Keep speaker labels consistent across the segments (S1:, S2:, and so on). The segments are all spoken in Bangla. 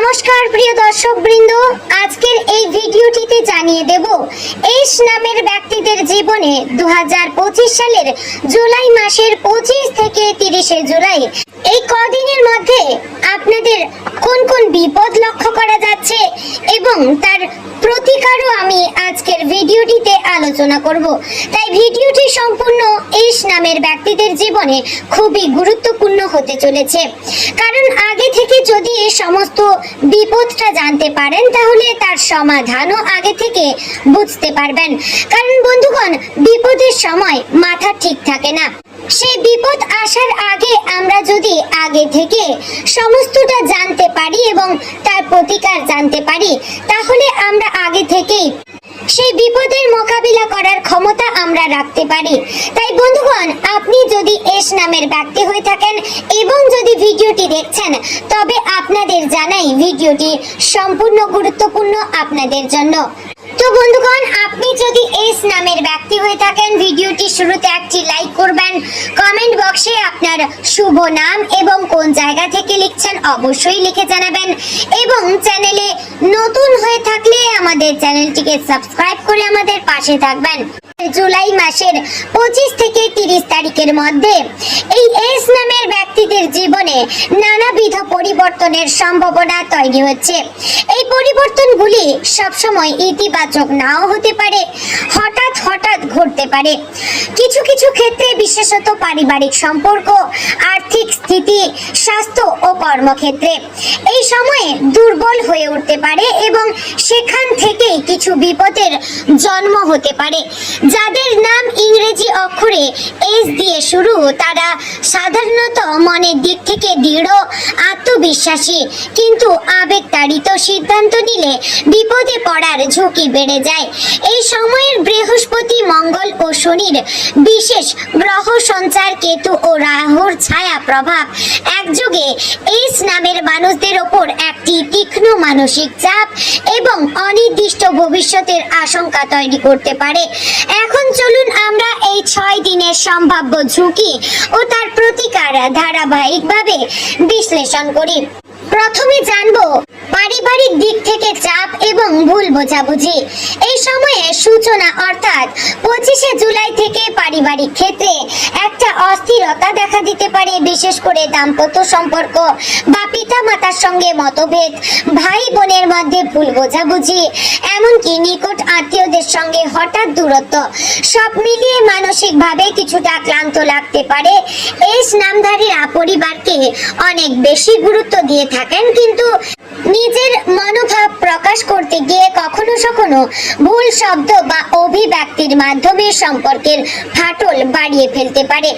S1: নমস্কার, প্রিয় দর্শক বৃন্দ আজকের এই ভিডিওটিতে জানিয়ে দেব, এস নামের ব্যক্তিদের জীবনে দু হাজার পঁচিশ সালের জুলাই মাসের পঁচিশ থেকে তিরিশে জুলাই, এই কদিনের মধ্যে আপনাদের কোন কোন বিপদ লক্ষ্য করা যাচ্ছে এবং তার প্রতিকারও আমি আজকের ভিডিওটিতে আলোচনা করব। তাই ভিডিওটি সম্পূর্ণ নামের ব্যক্তিদের জীবনে খুবই গুরুত্বপূর্ণ হতে চলেছে। কারণ আগে থেকে যদি এই সমস্ত বিপদটা জানতে পারেন, তাহলে তার সমাধানও আগে থেকে বুঝতে পারবেন। কারণ বন্ধুগণ, বিপদের সময় মাথা ঠিক থাকে না। সেই বিপদ আসার আগে আমরা যদি আগে থেকে সমস্তটা জানতে পারি এবং তার প্রতিকার জানতে পারি, তাহলে আমরা আগে থেকেই সেই বিপদের মোকাবিলা করার ক্ষমতা আমরা রাখতে পারি। তাই বন্ধুগণ, আপনি যদি এস নামের ব্যক্তি হয়ে থাকেন এবং যদি ভিডিওটি দেখছেন, তবে আপনাদের জানাই ভিডিওটি সম্পূর্ণ গুরুত্বপূর্ণ আপনাদের জন্য। তো বন্ধুগণ, আপনি যদি এস নামের ব্যক্তি হয়ে থাকেন, ভিডিওটি শুরুতে একটি লাইক করবেন। কমেন্ট বক্সে আপনার শুভ নাম এবং কোন জায়গা থেকে লিখছেন অবশ্যই লিখে জানাবেন এবং চ্যানেলে নতুন হয়ে থাকলে আমাদের চ্যানেলটিকে সাবস্ক্রাইব করে আমাদের পাশে থাকবেন। জুলাই মাসের পঁচিশ থেকে তিরিশ তারিখের মধ্যে। এই এস নামের ব্যক্তিদের জীবনে নানাবিধ পরিবর্তনের সম্ভাবনা তৈরি হচ্ছে। এই পরিবর্তনগুলি সবসময় ইতিবাচক নাও হতে পারে, হঠাৎ হঠাৎ ঘটতে পারে। কিছু কিছু ক্ষেত্রে বিশেষত পারিবারিক সম্পর্ক, আর্থিক স্থিতি, স্বাস্থ্য ও কর্মক্ষেত্রে। এই সময়ে দুর্বল হয়ে উঠতে পারে এবং সেখান থেকেই কিছু বিপদের জন্ম হতে পারে। যাদের নাম ইংরেজি অক্ষরে এস দিয়ে শুরু, তারা সাধারণত মনের দিক থেকে দৃঢ়, আত্মবিশ্বাসী। কিন্তু আবেগতাড়িত সিদ্ধান্ত নিলে বিপদে পড়ার ঝুঁকি বেড়ে যায়। এই সময়ের বৃহস্পতি, মঙ্গল ও শনির বিশেষ গ্রহ সঞ্চার কেতু ও রাহুর ছায়া প্রভাব একযোগে এস নামের মানুষদের ওপর একটি তীক্ষ্ণ মানসিক চাপ এবং অনির্দিষ্ট ভবিষ্যতের আশঙ্কা তৈরি করতে পারে। এখন চলুন আমরা এই ছয় দিনের সম্ভাব্য ঝুঁকি ও তার প্রতিকার ধারাবাহিকভাবে বিশ্লেষণ করি। প্রথমে জানব পারিবারিক দিক থেকে চাপ এবং ভুল বোঝাবুঝি। এই সময়ে সূচনা অর্থাৎ পঁচিশে জুলাই থেকে পারিবারিক ক্ষেত্রে একটা অস্থিরতা দেখা দিতে পারে, বিশেষ করে দাম্পত্য সম্পর্ক বা পিতা মাতার সঙ্গে মতভেদ, ভাই বোনের মধ্যে ভুল বোঝাবুঝি, এমনকি নিকট আত্মীয়দের সঙ্গে হঠাৎ দূরত্ব। সব মিলিয়ে মানসিকভাবে কিছুটা ক্লান্ত লাগতে পারে। এই নামধারীরা পরিবারকে অনেক বেশি গুরুত্ব দিয়ে থাকেন, কিন্তু নিজের মনোভাব প্রকাশ করতে গিয়ে কখনো ভুল শব্দ বা অভিব্যক্তির মাধ্যমে সম্পর্কের ফাটল বাড়িয়ে ফেলতে পারে।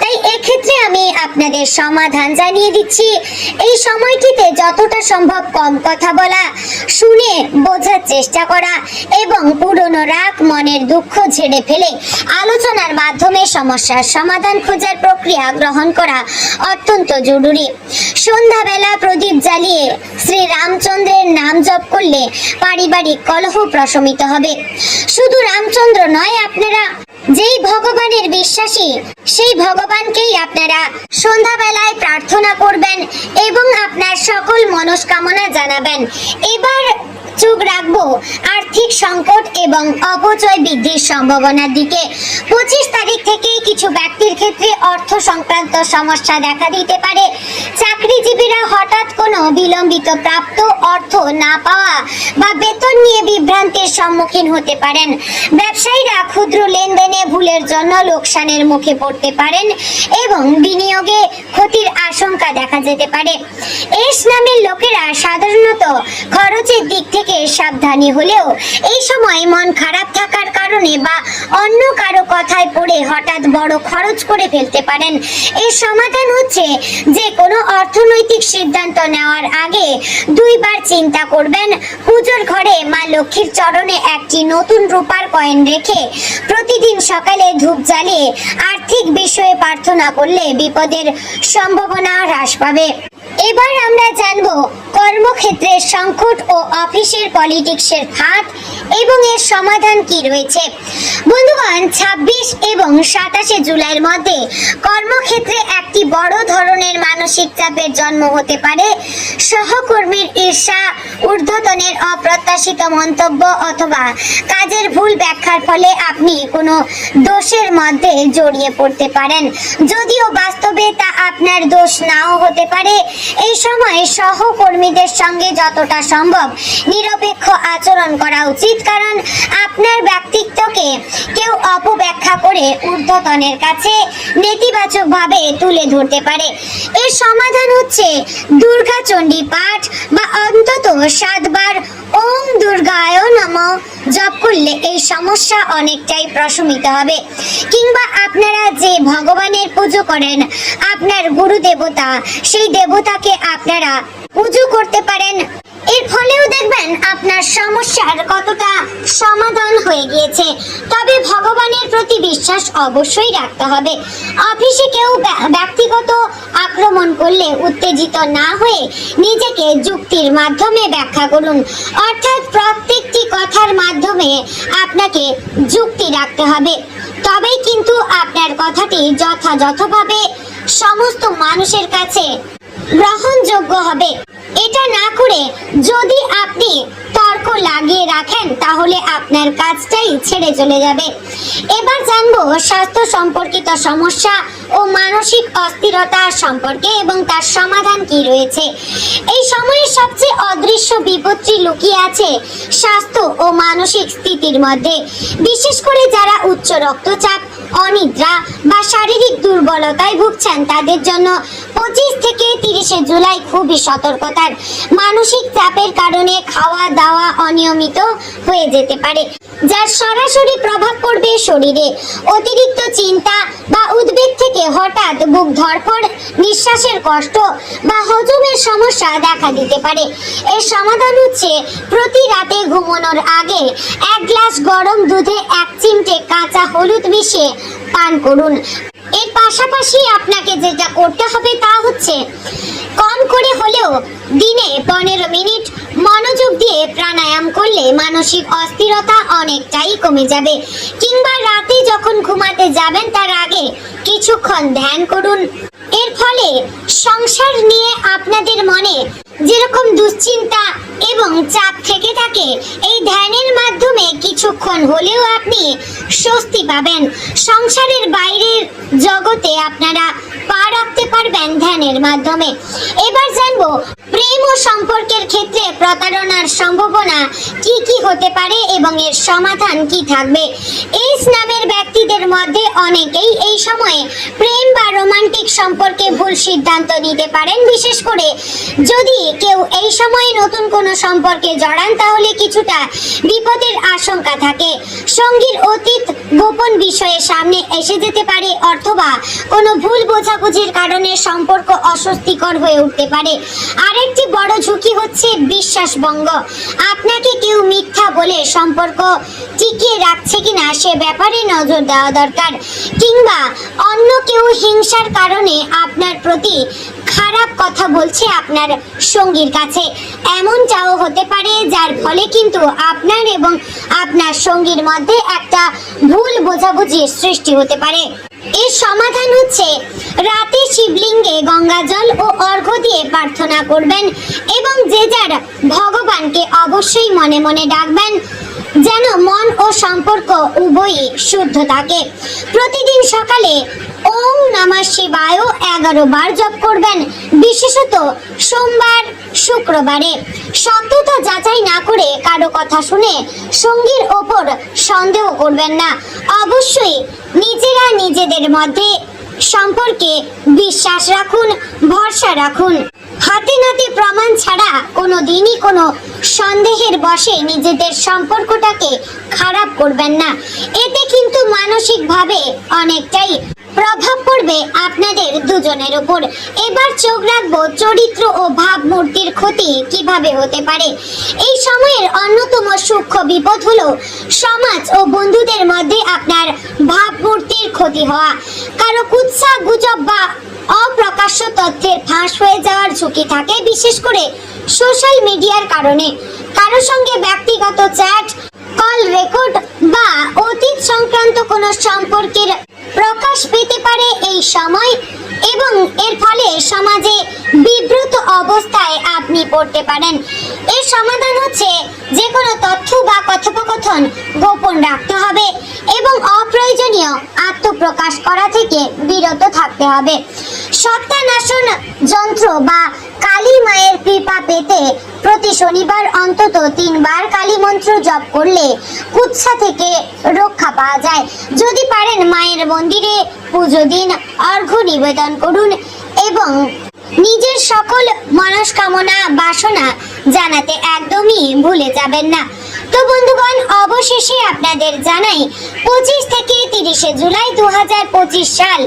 S1: তাই এক্ষেত্রে আমি আপনাদের সমাধান জানিয়ে দিচ্ছি, এই সময়টিতে যতটা সম্ভব কম কথা বলা, শুনে বোঝার চেষ্টা করা এবং পুরনো রাগ মনের দুঃখ ঝেড়ে ফেলে আলোচনার মাধ্যমে সমস্যার সমাধান খোঁজার প্রক্রিয়া গ্রহণ করা অত্যন্ত জরুরি। সন্ধ্যাবেলা প্রদীপ জ্বালিয়ে শ্রী রামচন্দ্রের নাম জপ করলে পারিবারিক কলহ প্রশমিত হবে। শুধু রামচন্দ্র নয়, আপনারা যেই ভগবানের বিশ্বাসী, সেই ভগবানকেই আপনারা সন্ধ্যাবেলায় প্রার্থনা করবেন এবং আপনার সকল মনস্কামনা জানাবেন। এবার চোখ রাখব। আর্থিক সংকট এবং অপচয় বৃদ্ধির সম্ভাবনার দিকে। পঁচিশ তারিখ থেকেই কিছু ব্যক্তির ক্ষেত্রে অর্থ সংক্রান্ত সমস্যা দেখা দিতে পারে। চাকরিজীবীরা হঠাৎ কোনো বিলম্বিত প্রাপ্ত অর্থ না পাওয়া বা বেতন নিয়ে বিভ্রান্তির সম্মুখীন হতে পারেন। ব্যবসায়ীরা ক্ষুদ্র লেনদেনে ভুলের জন্য লোকসানের মুখে পড়তে পারেন এবং বিনিয়োগে ক্ষতির আশঙ্কা দেখা যেতে পারে। এস নামের লোকেরা সাধারণত খরচের দিক থেকে সাবধানী হলেও এই সময় মন খারাপ থাকার কারণে বা অন্য কারও কথায় পড়ে হঠাৎ বড় খরচ করে ফেলতে পারেন। এর সমাধান হচ্ছে যে কোনো অর্থনৈতিক সিদ্ধান্ত নেওয়ার আগে দুইবার চিন্তা করবেন, পুজোর ঘরে মা লক্ষ্মীর চরণে একটি নতুন রূপার কয়েন রেখে প্রতিদিন সকালে ধূপ জ্বালিয়ে আর্থিক বিষয়ে প্রার্থনা করলে বিপদের সম্ভাবনা হ্রাস পাবে। এবার আমরা জানব কর্মক্ষেত্রের সংকট ও অফিসের পলিটিক্সের ফাঁদ এবং এর সমাধান কি রয়েছে? বন্ধুগণ, ছাব্বিশ এবং সাতাশে জুলাইয়ের মধ্যে কর্মক্ষেত্রে একটি বড় ধরনের মানসিক চাপের জন্ম হতে পারে। সহকর্মীর ঈর্ষা, ঊর্ধ্বতনের অপ্রত্যাশিত মন্তব্য অথবা কাজের ভুল ব্যাখ্যার ফলে আপনি কোনো দোষের মধ্যে জড়িয়ে পড়তে পারেন। যদিও বাস্তবে তা আপনার দোষ নাও হতে পারে। এই সময় সহকর্মীদের সঙ্গে যতটা সম্ভব নিরপেক্ষ আচরণ করা উচিত। কারণ আপনার ব্যক্তিত্বকে কেউ অপব্যাখ্যা করে ঊর্ধ্বতনের কাছে নেতিবাচকভাবে তুলে ধরতে পারে। এর সমাধান হচ্ছে দুর্গা পাঠ বা অন্তত সাতবার ওম দুর্গায় নম জপ করলে এই সমস্যা অনেকটাই প্রশমিত হবে। কিংবা আপনারা যে ভগবানের পুজো করেন, আপনার গুরু দেবতা সেই দেবতাকে আপনারা পুজো করতে পারেন। এর ফলেও দেখবেন আপনার সমস্যার কতটা সমাধান হয়ে গিয়েছে। তবে ভগবানের প্রতি বিশ্বাস অবশ্যই রাখতে হবে। অফিসে কেউ ব্যা- ব্যক্তিগত আক্রমণ করলে উত্তেজিত না হয়ে নিজেকে যুক্তির মাধ্যমে ব্যাখ্যা করুন। অর্থাৎ প্রত্যেকটি কথার মাধ্যমে আপনাকে যুক্তি রাখতে হবে। তবেই কিন্তু আপনার কথাটি যথাযথভাবে সমস্ত মানুষের কাছে গ্রহণযোগ্য হবে। এটা না করে যদি আপনি তর্ক লাগিয়ে রাখেন, তাহলে আপনার কাজটাই ছেড়ে চলে যাবে। এবার জানব স্বাস্থ্য সম্পর্কিত সমস্যা ও মানসিক অস্থিরতা সম্পর্কে এবং তার সমাধান কি রয়েছে। এই সময়ের সবচেয়ে অদৃশ্য বিপত্তি লুকিয়ে আছে স্বাস্থ্য ও মানসিক স্থিতির মধ্যে। বিশেষ করে যারা উচ্চ রক্তচাপ, অনিদ্রা বা শারীরিক দুর্বলতায় ভুগছেন, তাদের জন্য পঁচিশ থেকে তিরিশে জুলাই খুবই সতর্কতার। মানসিক চাপের কারণে খাওয়া দাওয়া অনিয়মিত হয়ে যেতে পারে, যার সরাসরি প্রভাব পড়বে শরীরে। অতিরিক্ত চিন্তা বা উদ্বেগ থেকে হঠাৎ বুক ধরফর নিঃশ্বাসের কষ্ট বা হজমের সমস্যা দেখা দিতে পারে। এর সমাধান হচ্ছে প্রতি রাতে ঘুমানোর আগে এক গ্লাস গরম দুধে এক চিমটে কাঁচা হলুদ মিশিয়ে পান করুন। এর পাশাপাশি আপনাকে যেটা করতে হবে তা হচ্ছে, কম করে হলেও দিনে পনেরো মিনিট মনোযোগ দিয়ে প্রাণায়াম করলে মানসিক অস্থিরতা অনেকটাই কমে যাবে। কিংবা রাতে যখন ঘুমাতে যাবেন তার আগে কিছুক্ষণ ধ্যান করুন। এর ফলে সংসার নিয়ে আপনাদের মনে যেরকম দুশ্চিন্তা এবং চাপ থেকে থাকে, এই ধ্যানের মাধ্যমে কিছুক্ষণ হলেও আপনি স্বস্তি পাবেন। সংসারের বাইরের জগতে আপনারা পা রাখতে পারবেন ধ্যানের মাধ্যমে। এবার জানব, প্রেম ও সম্পর্কের ক্ষেত্রে প্রতারণার সম্ভাবনা কি কি হতে পারে এবং এর সমাধান কি থাকবে? এই নামের ব্যক্তিদের মধ্যে অনেকেই এই সময়ে প্রেম বা রোমান্টিক সম্পর্কে ভুল সিদ্ধান্ত নিতে পারেন। বিশেষ করে যদি কেউ এই সময়ে নতুন কোনো সম্পর্কে জড়ান, তাহলে কিছুটা বিপদের আশঙ্কা থাকে। সঙ্গীর অতীত গোপন বিষয়ে সামনে এসে যেতে পারে, অথবা কোনো ভুল বোঝাবুঝির কারণে সম্পর্ক অস্বস্তিকর হয়ে উঠতে পারে। আরেকটি বড় ঝুঁকি হচ্ছে বিশ্বাসভঙ্গ আপনাকে কেউ মিথ্যা বলে সম্পর্ক টিকিয়ে রাখছে কিনা সে ব্যাপারে নজর দেওয়া দরকার। কিংবা অন্য কেউ হিংসার কারণে আপনার প্রতি খারাপ কথা বলছে আপনার সঙ্গীর কাছে। এমনটাও হতে পারে, যার ফলে কিন্তু আপনার এবং আপনার সঙ্গীর মধ্যে একটা ভুল বোঝাবুঝির সৃষ্টি হতে পারে। এর সমাধান হচ্ছে, রাতে শিবলিঙ্গে গঙ্গা জল ও অর্ঘ্য দিয়ে প্রার্থনা করবেন এবং যে যার ভগবানকে অবশ্যই মনে মনে ডাকবেন। যেন মন ও সম্পর্ক উভয়ই শুদ্ধ থাকে। প্রতিদিন সকালে ওম নমঃ শিবায় এগারো বার জপ করবেন, বিশেষত সোমবার, শুক্রবারে। সত্যতা যাচাই না করে কারও কথা শুনে সঙ্গীর ওপর সন্দেহ করবেন না। অবশ্যই নিজেরা নিজেদের মধ্যে সম্পর্কে বিশ্বাস রাখুন, ভরসা রাখুন। হাতে নাতে প্রমাণ ছাড়া কোনো দিনই কোনো সন্দেহের বসে নিজেদের সম্পর্কটাকে খারাপ করবেন না। এতে কিন্তু মানসিকভাবে অনেকটাই প্রভাব পড়বে আপনাদের দুজনের উপর। এবার চোখ রাখব চরিত্র ও ভাবমূর্তির ক্ষতি কীভাবে হতে পারে। এই সময়ের অন্যতম সূক্ষ্ম বিপদ হলো সমাজ ও বন্ধুদের মধ্যে আপনার ভাবমূর্তির ক্ষতি হওয়া। কারও কুৎসা, গুজব বা অপ্রকাশ্য তথ্যের ফাঁস হয়ে যাওয়ার ঝুঁকি থাকে, বিশেষ করে সোশ্যাল মিডিয়ার কারণে। কারও সঙ্গে ব্যক্তিগত চ্যাট, কল রেকর্ড বা অতীত সংক্রান্ত কোনো সম্পর্কের প্রকাশ পেতে পারে এই সময় এবং এর ফলে সমাজে বিব্রত অবস্থায় আপনি পড়তে পারেন। এর সমাধান হচ্ছে যে কোনো তথ্য বা কথোপকথন গোপন রাখতে হবে এবং অপ্রয়োজনীয় আত্মপ্রকাশ করা থেকে বিরত থাকতে হবে। সত্যানাশন যন্ত্র বা কালী মায়ের কৃপা পেতে প্রতি শনিবার অন্তত তিনবার কালী মন্ত্র জপ করলে কুৎসা থেকে রক্ষা পাওয়া যায়। যদি পারেন মায়ের মন্দিরে পুজো দিন, অর্ঘ্য নিবেদন করুন এবং নিজের সকল মনস্কামনা, বাসনা জানাতে একদমই ভুলে যাবেন না। তো বন্ধুগণ, অবশেষে আপনাদের জানাই, পঁচিশ থেকে তিরিশে জুলাই দু হাজার পঁচিশ সাল।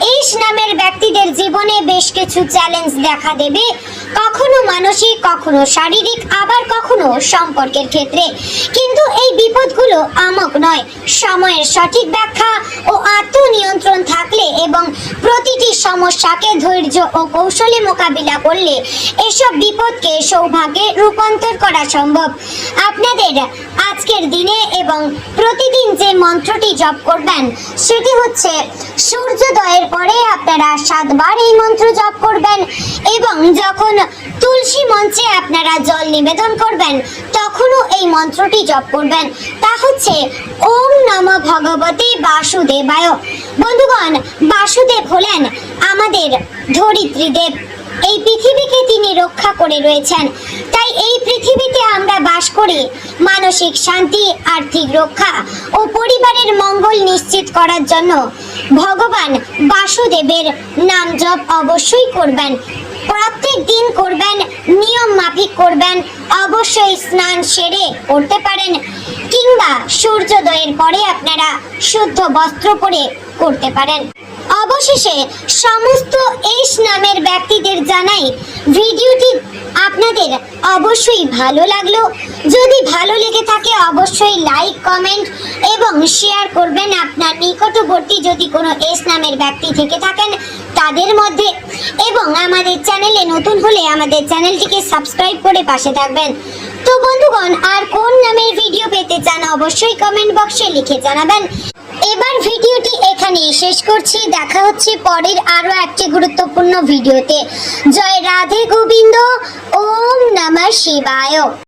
S1: এই নামের ব্যক্তিদের জীবনে বেশ কিছু চ্যালেঞ্জ দেখা দেবে। কখনো মানসিক, কখনো শারীরিক, আবার কখনো সম্পর্কের ক্ষেত্রে। কিন্তু এই বিপদগুলো আমক নয়। সময়ের সঠিক ব্যাখ্যা ও আত্মনিয়ন্ত্রণ থাকলে এবং প্রতিটি সমস্যাকে ধৈর্য ও কৌশলে মোকাবিলা করলে এসব বিপদকে সৌভাগ্যে রূপান্তর করা সম্ভব। আপনাদের আজকের দিনে এবং প্রতিদিন যে মন্ত্রটি জপ করবেন, সেটি হচ্ছে সূর্যোদয়ের পরে আপনারা সাতবার এই মন্ত্র জপ করবেন এবং যখন তুলসী মঞ্চে আপনারা জল নিবেদন করবেন, তখনও এই মন্ত্রটি জপ করবেন। তা হচ্ছে, ওম নম ভগবতে বাসুদেবায়। বন্ধুগণ, বাসুদেব হলেন আমাদের ধরিত্রীদেব এই পৃথিবীকে তিনি রক্ষা করে রয়েছেন। তাই এই পৃথিবীতে আমরা বাস করি। মানসিক শান্তি, আর্থিক রক্ষা ও পরিবারের মঙ্গল নিশ্চিত করার জন্য। ভগবান বাসুদেবের নাম জপ অবশ্যই করবেন। প্রত্যেক দিন করবেন, নিয়ম মাফিক করবেন, অবশ্যই স্নান সেরে করতে পারেন কিংবা সূর্যোদয়ের পরে আপনারা শুদ্ধ বস্ত্র পরে করতে পারেন। অবশেষে সমস্ত এস নামের ব্যক্তিদের জানাই ভিডিওটি আপনাদের অবশ্যই ভালো লাগল। যদি ভালো লেগে থাকে অবশ্যই লাইক, কমেন্ট এবং শেয়ার করবেন। আপনার নিকটবর্তী যদি কোনো এস নামের ব্যক্তি থেকে থাকেন তাদের মধ্যে এবং আমাদের চ্যানেলে নতুন হলে আমাদের চ্যানেলটিকে সাবস্ক্রাইব করে পাশে থাকবেন। তো বন্ধুগণ, আর কোন নামের ভিডিও পেতে চান অবশ্যই কমেন্ট বক্সে লিখে জানাবেন। এবার ভিডিওটি এখানে শেষ করছি। দেখা হচ্ছে পরের আরও একটি গুরুত্বপূর্ণ ভিডিওতে। জয় রাধে গোবিন্দ, ওম নমঃ শিবায়।